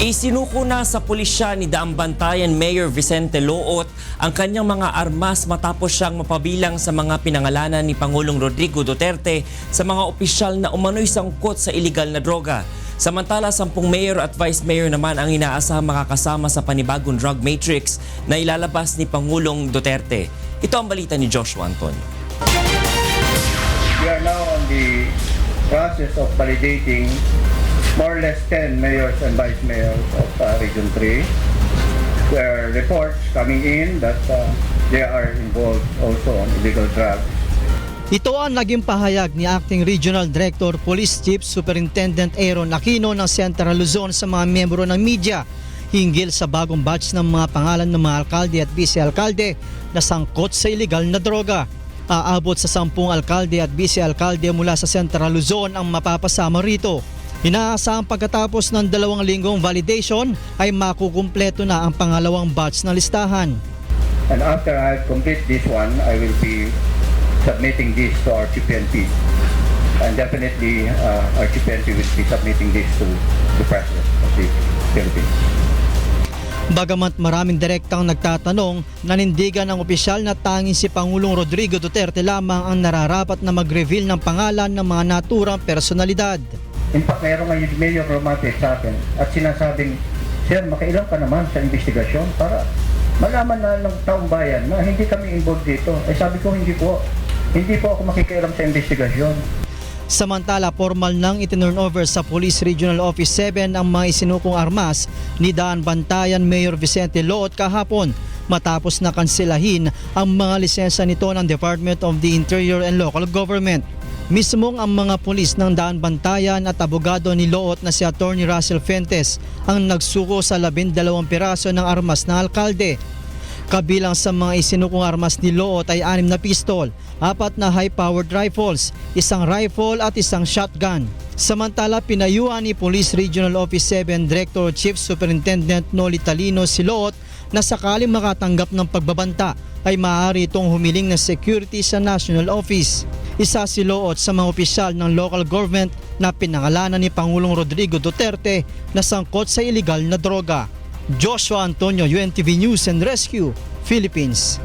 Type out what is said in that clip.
Isinuko na sa pulisya ni Daambantayan Mayor Vicente Loot ang kanyang mga armas matapos siyang mapabilang sa mga pinangalanan ni Pangulong Rodrigo Duterte sa mga opisyal na umano'y sangkot sa illegal na droga. Samantala, sampung mayor at vice mayor naman ang inaasahang makakasama sa panibagong drug matrix na ilalabas ni Pangulong Duterte. Ito ang balita ni Joshua Antonio. We are now on the process of validating more or less 10 mayors and vice mayors of uh, Region 3. There are reports coming in that uh, they are involved also on illegal drugs. Ito ang naging pahayag ni Acting Regional Director Police Chief Superintendent Aaron Aquino ng Central Luzon sa mga miyembro ng media hinggil sa bagong batch ng mga pangalan ng mga alkalde at vice-alkalde na sangkot sa illegal na droga. Aabot sa sampung alkalde at vice-alkalde mula sa Central Luzon ang mapapasama rito. Inaasahang pagkatapos ng dalawang linggong validation ay makukumpleto na ang pangalawang batch ng listahan. And after I complete this one, I will be submitting this to our CPNP. And definitely, uh, our CPNP will be submitting this to the President of the Philippines. Bagamat maraming direktang nagtatanong, nanindigan ng opisyal na tanging si Pangulong Rodrigo Duterte lamang ang nararapat na mag-reveal ng pangalan ng mga naturang personalidad. In fact, mayroon ngayon Mayor Romate sa akin at sinasabing, Sir, makailang ka naman sa investigasyon para malaman na ng taong bayan na hindi kami involved dito. Eh sabi ko, hindi po. Hindi po ako makikialam sa investigasyon. Samantala, formal nang itinurn over sa Police Regional Office 7 ang mga isinukong armas ni Daan Bantayan Mayor Vicente Loot kahapon matapos na kanselahin ang mga lisensya nito ng Department of the Interior and Local Government. Mismong ang mga pulis ng Daan Bantayan at abogado ni Loot na si Attorney Russell Fuentes ang nagsuko sa labindalawang piraso ng armas ng alkalde Kabilang sa mga isinukong armas ni Loot ay anim na pistol, apat na high-powered rifles, isang rifle at isang shotgun. Samantala, pinayuhan ni Police Regional Office 7 Director Chief Superintendent Noli Talino si Loot na sakaling makatanggap ng pagbabanta ay maaari itong humiling ng security sa National Office. Isa si Loot sa mga opisyal ng local government na pinangalanan ni Pangulong Rodrigo Duterte na sangkot sa iligal na droga. Joshua Antonio, UNTV News and Rescue, Philippines.